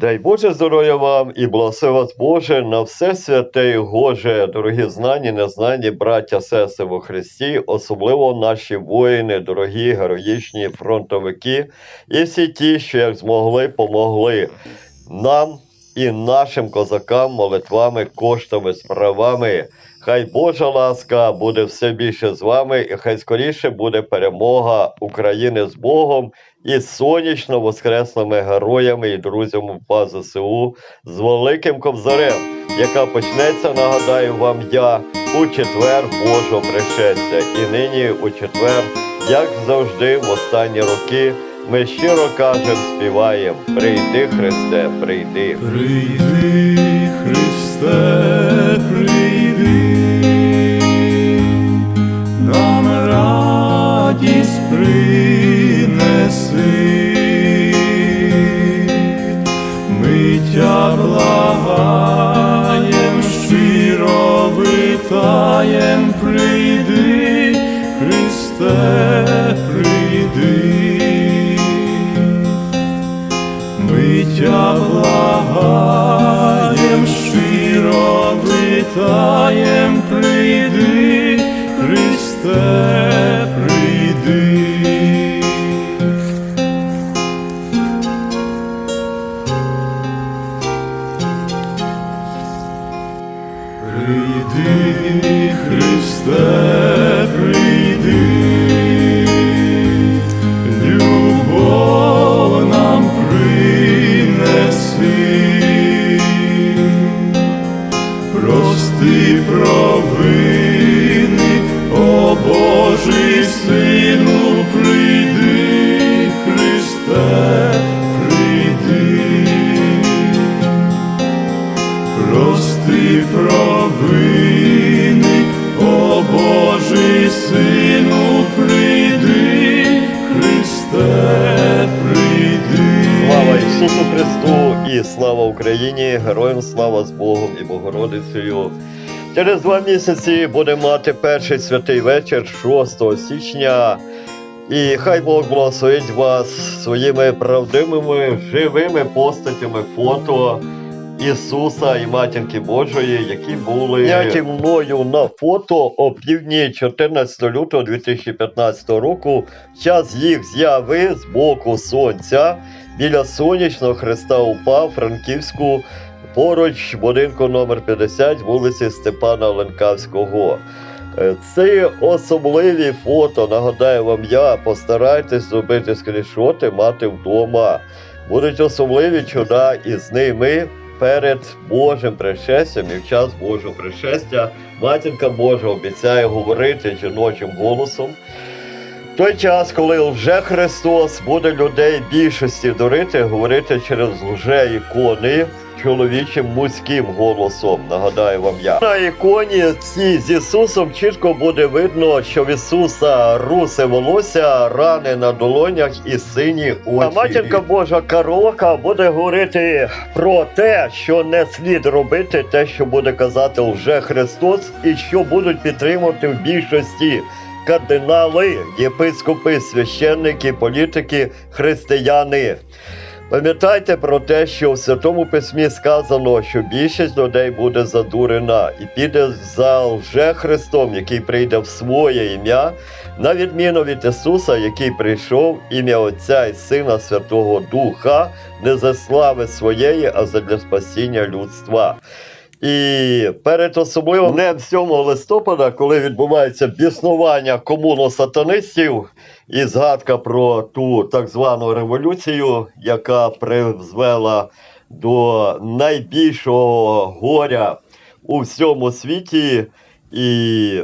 Дай Боже здоров'я вам і благослови вас Боже на все святе і Гоже, дорогі знані, незнані браття, сестри во Христі, особливо наші воїни, дорогі героїчні фронтовики, і всі ті, що як змогли, помогли нам і нашим козакам молитвами, коштами, справами. Хай Божа ласка буде все більше з вами, і хай скоріше буде перемога України з Богом і сонячно воскреслими героями і друзями УПА ЗСУ з великим ковзарем, яка почнеться, нагадаю вам я, у четвер Божого пришестя. І нині у четвер, як завжди, в останні роки, ми щиро кажемо, співаємо: Прийди, Христе, прийди. Прийди, Христе, прийди, витаєм, прийди, Христе, прийди. Ми тя благаєм, щиро витаєм, прийди, Христе, Україні! Героям слава з Богом і Богородицею. Через два місяці будемо мати перший святий вечір 6 січня. І хай Бог благословить вас своїми правдивими, живими постатями фото Ісуса і Матінки Божої, які були зняті мною на фото о півдні 14 лютого 2015 року, час їх з'яви з боку сонця біля сонячного хреста УПА Франківську поруч будинку номер 50 вулиці Степана Ленкавського. Е, Це особливі фото, нагадаю вам я. Постарайтесь зробити скріншоти, мати вдома. Будуть особливі чуда із ними перед Божим пришестям і в час Божого пришестя. Матінка Божа обіцяє говорити жіночим голосом. Той час, коли вже Христос буде людей більшості дурити, говорити через лже ікони чоловічим мужським голосом, нагадаю вам я. На іконі цій з Ісусом чітко буде видно, що в Ісуса русе волосся, рани на долонях і сині очі. А матінка Божа Карлока буде говорити про те, що не слід робити, те, що буде казати лже Христос, і що будуть підтримувати в більшості кардинали, єпископи, священники, політики, християни. Пам'ятайте про те, що в Святому Письмі сказано, що більшість людей буде задурена і піде за лже Христом, який прийде в своє ім'я, на відміну від Ісуса, який прийшов ім'я Отця і Сина Святого Духа, не за слави своєї, а задля спасіння людства. І перед особливим днем 7 листопада, коли відбувається біснування комуно-сатанистів і згадка про ту так звану революцію, яка призвела до найбільшого горя у всьому світі і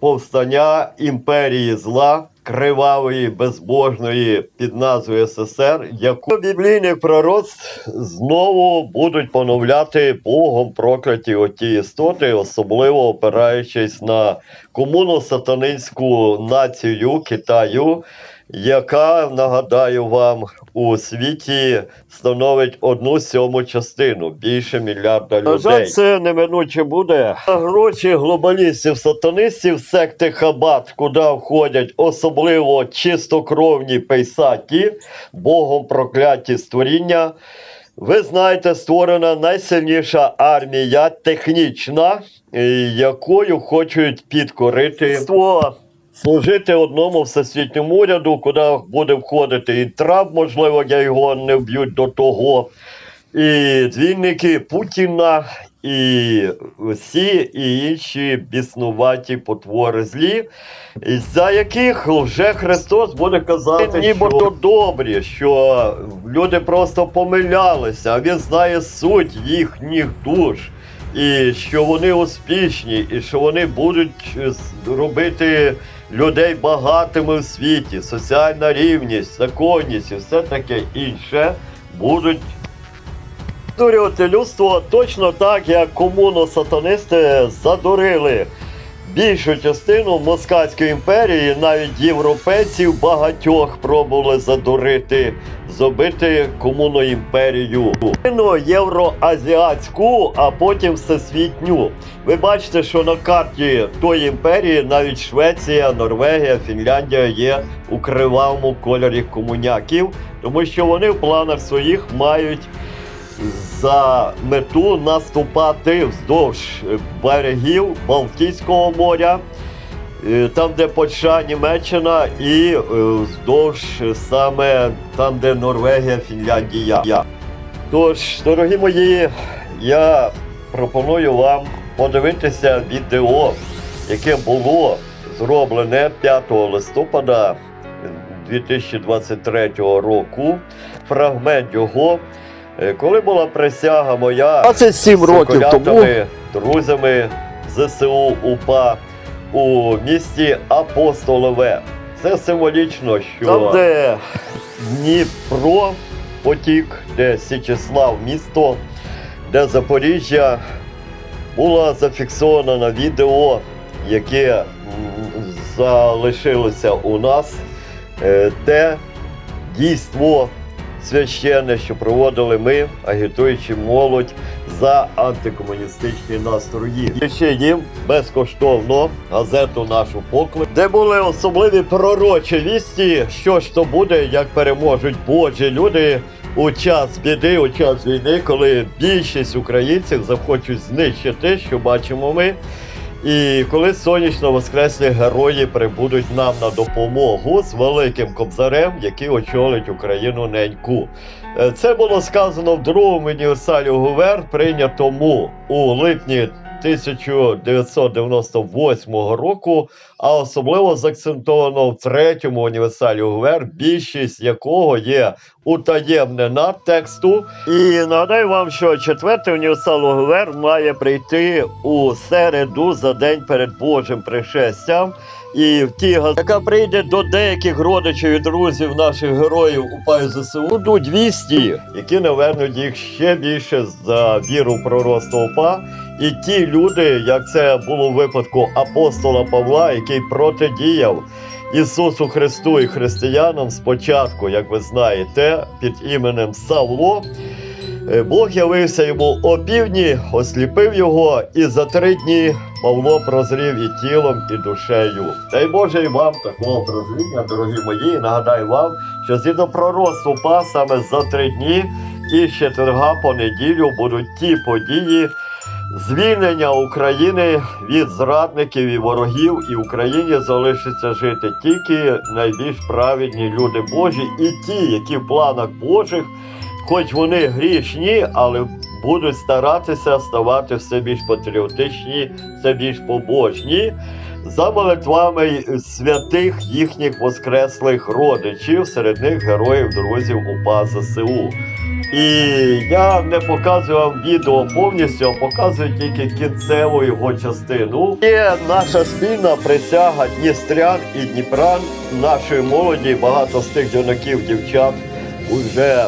повстання імперії зла. Кривавої, безбожної під назвою СССР, яку біблійних пророцтв знову будуть поновляти Богом прокляті оті істоти, особливо опираючись на комуно-сатанинську націю Китаю, яка, нагадаю вам, у світі становить одну сьому частину, більше мільярда людей. На жаль, це неминуче буде. Гроші глобалістів, сатанистів, секти Хабат, куди входять особливо чистокровні пейсаті, богом прокляті створіння. Ви знаєте, створена найсильніша армія технічна, якою хочуть підкорити служити одному всесвітньому уряду, куди буде входити і Трамп, можливо, я його не вб'ють до того. І двійники Путіна, і всі і інші біснуваті потвори злі, за яких вже Христос буде казати, нібито добрі, що люди просто помилялися, а він знає суть їхніх душ, і що вони успішні, і що вони будуть е, робити людей багатими в світі, соціальна рівність, законність і все таке інше будуть Дурювати людство точно так, як комуно-сатанисти задурили більшу частину Москальської імперії, навіть європейців багатьох пробували задурити, зробити комуно-імперію. Ну, Євроазіатську, а потім всесвітню. Ви бачите, що на карті тої імперії навіть Швеція, Норвегія, Фінляндія є у кривавому кольорі комуняків, тому що вони в планах своїх мають за мету наступати вздовж берегів Балтійського моря, е, там, де Польща, Німеччина, і е, вздовж саме там, де Норвегія, Фінляндія. Тож, дорогі мої, я пропоную вам подивитися відео, яке було зроблене 5 листопада 2023 року. Фрагмент його, коли була присяга моя 27 років тому друзями ЗСУ УПА у місті Апостолове. Це символічно, що там, де Дніпро потік, де Січеслав місто, де Запоріжжя була зафіксована на відео, яке залишилося у нас, е, те дійство священне, що проводили ми, агітуючи молодь за антикомуністичні настрої. Ще їм безкоштовно газету нашу поклик, де були особливі пророчі вісті, що ж то буде, як переможуть Божі люди у час біди, у час війни, коли більшість українців захочуть знищити, що бачимо ми. І коли сонячно воскреслі герої прибудуть нам на допомогу з великим кобзарем, який очолить Україну неньку. Е, Це було сказано в другому універсалі ГУВЕР, прийнятому у липні 1998 року, а особливо заакцентовано в третьому універсалі ГУВЕР, більшість якого є утаємнена тексту. І нагадаю вам, що четвертий універсал ГУВЕР має прийти у середу за день перед Божим пришестям. І в ті яка прийде до деяких родичів і друзів наших героїв у ПАЙ ЗСУ, будуть вісті, які навернуть їх ще більше за віру в пророцтво УПА. І ті люди, як це було в випадку апостола Павла, який протидіяв Ісусу Христу і християнам спочатку, як ви знаєте, під іменем Савло. Е, Бог явився йому опівдні, осліпив його, і за три дні Павло прозрів і тілом, і душею. Дай Боже і вам такого прозріння, дорогі мої. Нагадаю вам, що згідно пророцтва ПА саме за три дні і з четверга по неділю будуть ті події. Звільнення України від зрадників і ворогів, і Україні залишиться жити тільки найбільш праведні люди Божі, і ті, які в планах Божих хоч вони грішні, але будуть старатися ставати все більш патріотичні, все більш побожні. За молитвами святих їхніх воскреслих родичів, серед них героїв друзів УПА ЗСУ. І я не показую вам відео повністю, а показую тільки кінцеву його частину. Є наша спільна присяга Дністрян і Дніпран, нашої молоді, багато з тих юнаків, дівчат вже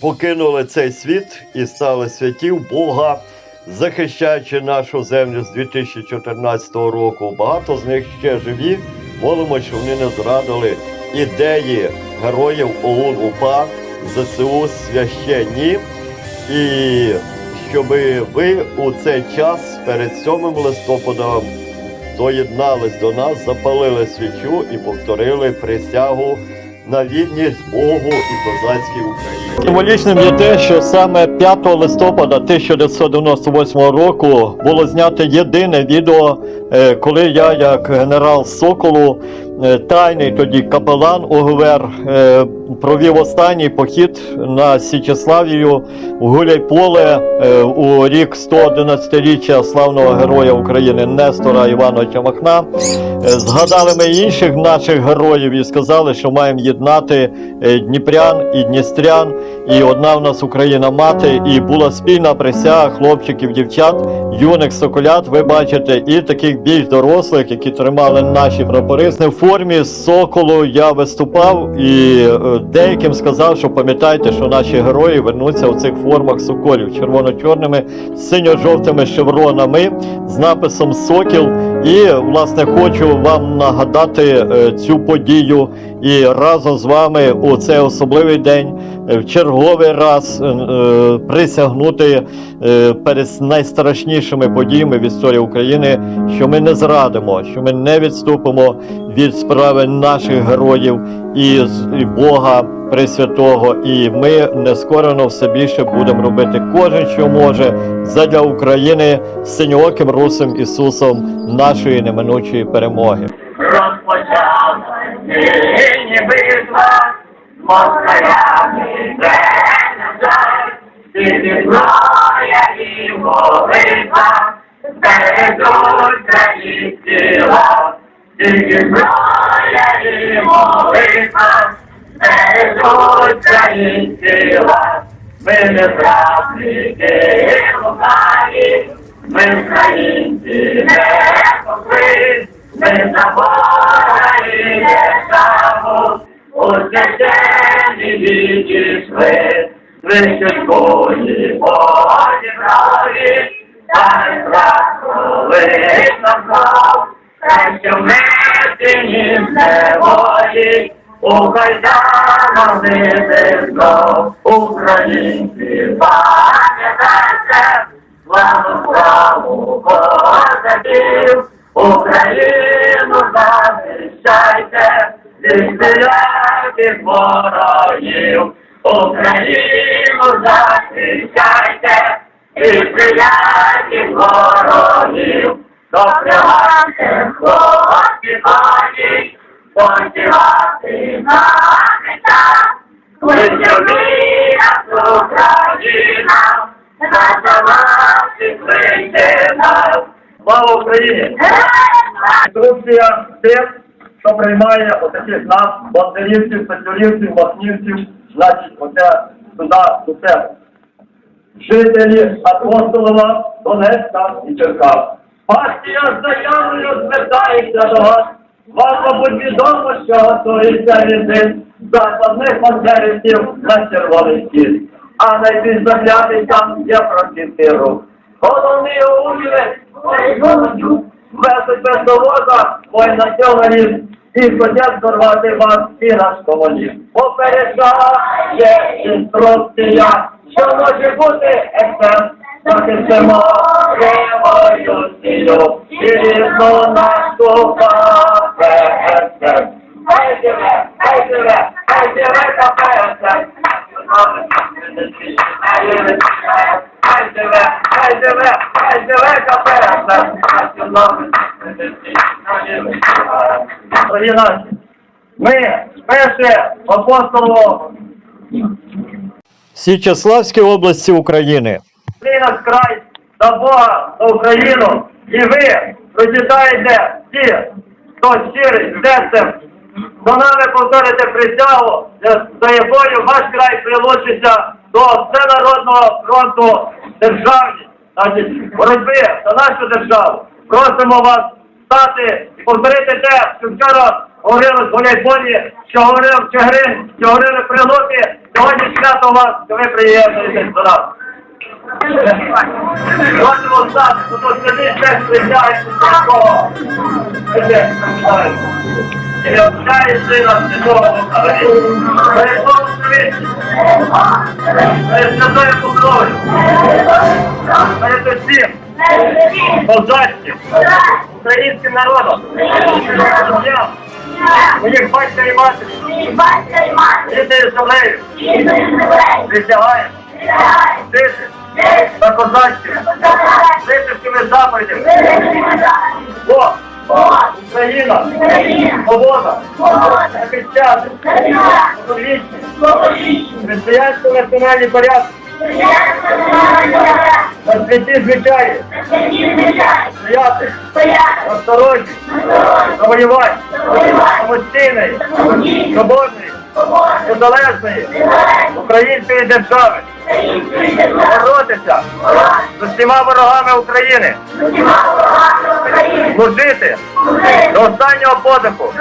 покинули цей світ і стали святів Бога, захищаючи нашу землю з 2014 року. Багато з них ще живі. Молимо, щоб вони не зрадили ідеї героїв ОУН УПА, ЗСУ священні. І щоб ви у цей час перед 7 листопадом доєднались до нас, запалили свічу і повторили присягу на вірність Богу і козацькій Україні. Символічним є те, що саме 5 листопада 1998 року було знято єдине відео, е, коли я, як генерал Соколу, е, тайний тоді капелан ОГВР, е, провів останній похід на Січеславію у Гуляйполе у рік 111-річчя славного героя України Нестора Івановича Махна. Згадали ми інших наших героїв і сказали, що маємо єднати дніпрян і дністрян. І одна в нас Україна мати, і була спільна присяга хлопчиків, дівчат, юних соколят. Ви бачите, і таких більш дорослих, які тримали наші прапори. В формі соколу я виступав і е, деяким сказав, що пам'ятайте, що наші герої вернуться у цих формах соколів червоно-чорними, синьо-жовтими шевронами з написом Сокіл. І власне хочу вам нагадати е, цю подію. І разом з вами у цей особливий день е, в черговий раз е, присягнути перед найстрашнішими подіями в історії України, що ми не зрадимо, що ми не відступимо від справи наших героїв і, Бога Пресвятого, і ми нескорено все більше будемо робити кожен, що може задля України з синьооким русим Ісусом нашої неминучої перемоги. розпочав битва, москалями зброя і молитва, країнські лав, тільки зброя і молитва, передуть країнські лав, ми не зрадники лукаві, ми українці не попри, ми за Бога і державу, у священні відійшли, священкої Божі праві, та й коли нам знов, краще вмерти, ніж неволі, у кайданах не знов, українці пам'ятайте, славу славу козаків, Україну захищайте, від ворогів, Україну захищайте, від всіляких ворогів, допривайте хлопці коні, спочивати на мечах, Виживіна Україна, наша мати кличе нас. Слава Україні! Інструкція тим, що приймає отаких нас, бандерівців, петлюрівців, махнівців, значить, оце туди до себе. Жителі Апостолова, Донецька і Черкас. Партія з заявою звертається до вас. Вам, мабуть, відомо, що готується візит западних бандерівців на червоний стіл. А найбільш заглядий там є просвітий рух. Головний везуть без довоза, мой націоналіст, і хотять зорвати вас і наш комунізм. Попереджає інструкція, що може бути ексцес, захистимо революцію, і різно наступати ексцес. Хай живе, хай живе, хай живе КПСС. Хай живе, хай живе, хай живе КПСС. Дорогі наші, ми вперше апостолово Січеславській області України. Наш край за Бога, за Україну, і ви прочитаєте ті, хто щирий серцем, до нами повторите присягу, за за якою ваш край прилучиться до всенародного фронту державні, значить, боротьби за нашу державу. Просимо вас стати і повторити те, що вчора говорили з Гуляйполі, що говорив Чигирин, що говорили при Лупі, сьогодні свято вас, що ви приєднуєтесь до нас. Просимо стати, тому що ми теж притягуємо такого. Іде, і сина Святого Духа. Богом світі, перед святою покровою, перед усім, козацьким, українським народом, сім'ям, моїх батька і матері, і батька і мати, Діти землею і землею, присягаємо присягаю, жити жити, та жити заповідями. Україна, свобода, захищати, Україна, вічні, свободічні, християнсько національні порядки, на святі звичаї, стояти, осторожні, завоювати, самостійної, свободної, незалежної! Української держави, боротися з усіма ворогами України, служити до останнього подиху.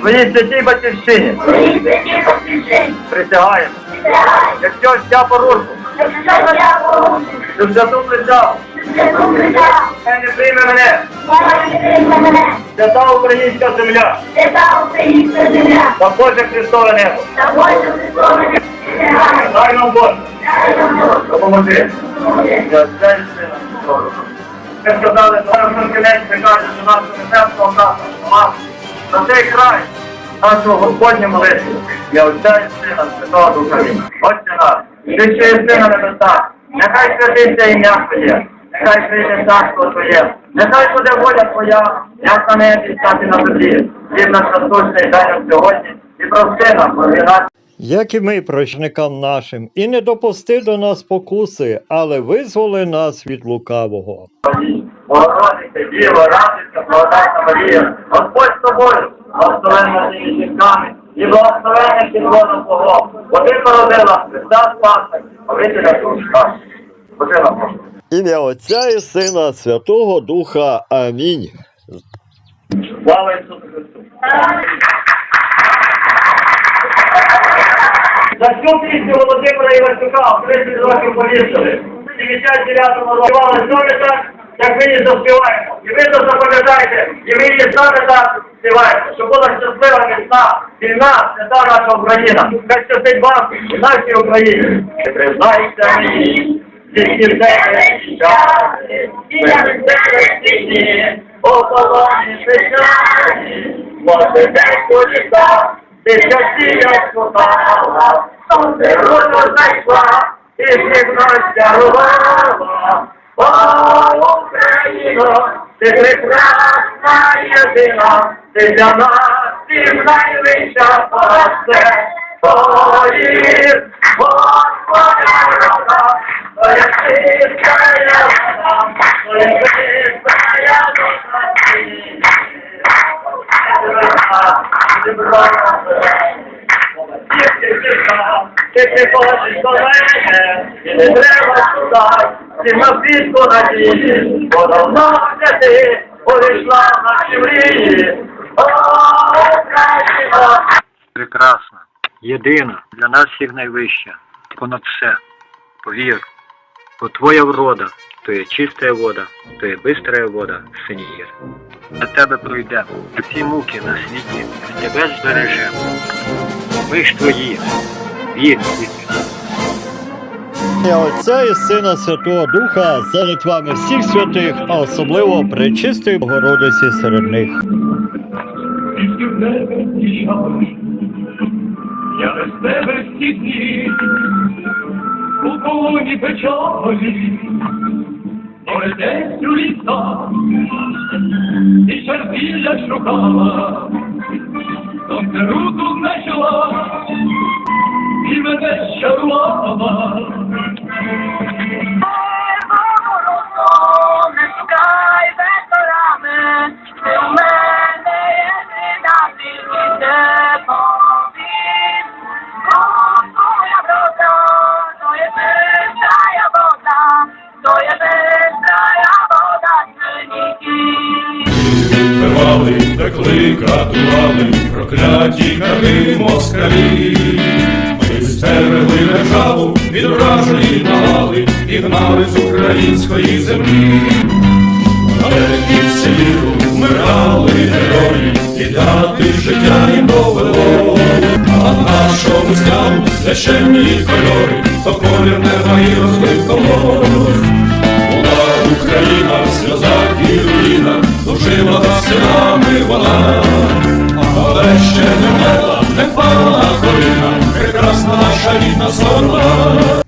Своїй святій батьківщині. Присягаємо, якщо вся порушку, що святу присягу, хай не прийме мене, свята українська земля, та Боже Христове небо. Дай нам Боже, допоможи. Я отця і Сина і Святого Духа. Ми сказали, зараз на кінець ми кажемо, що нашого небесного тата, мама, за цей край нашого Господня молитву. Я отця Сина Святого Духа. Отче наш, ти що єси на небесах, нехай святиться ім'я Твоє, нехай прийде царство Твоє, нехай буде воля Твоя, як на небі, так і на землі. Хліб наш насущний дай нам сьогодні, і прости нам, наші Як і ми, прощникам нашим, і не допусти до нас покуси, але визволи нас від лукавого. Богородице, Діво, радуйся, благодатна Марія, Господь з тобою, благословенна ти між жінками, і благословенна підлона Твого, бо ти породила Христа Спаса, повителя душ наших. Боже нам. Ім'я Отця і Сина, Святого Духа. Амінь. Слава Ісусу Христу! За цю пісню Володимира Івасюка в 30 років повісили. В 79-му році саме так, як ми її заспіваємо. І ви це запам'ятайте, і ми її саме так співаємо. Щоб була щаслива міцна, вільна, свята наша Україна. Хай щастить вам і нашій Україні. Признайся мені, тебе щастя, і я в тебе стіні, о полоні печалі, може десь ти щастя спитала, сонце руку знайшла, і зігною чарувала. О, Україно, ти прекрасна єдина, ти для нас і найвища пасе. Твої, Господа рода, ти хочеш до мене, і не треба туди, ти на світку надії, бо давно вже ти в наші мрії. О, Україна! Прекрасна, єдина, для нас всіх найвища, понад все. Повір, бо твоя врода, то є чиста вода, то є бистрая вода, синій гір. На тебе пройдемо, всі муки на світі, тебе збережемо. Ми ж твої, вір, Я Отця і Сина Святого Духа за литвами всіх святих, а особливо Пречистої Богородиці серед них. Я без тебе всі дні, у полоні печалі, десь у ліса, і чарпілля шукала, то руку знайшла, і мене щарувала. Пекли, катували, прокляті кари москалі. Ми стерегли державу від вражої навали і гнали з української землі. Далекі в селі вмирали герої, і дати життя їм довело. А нашому скалу священні кольори, то колір неба і розлив колор. Була Україна в руїнах, дожила вона, але ще не мала не впала коліна, прекрасна наша рідна слава.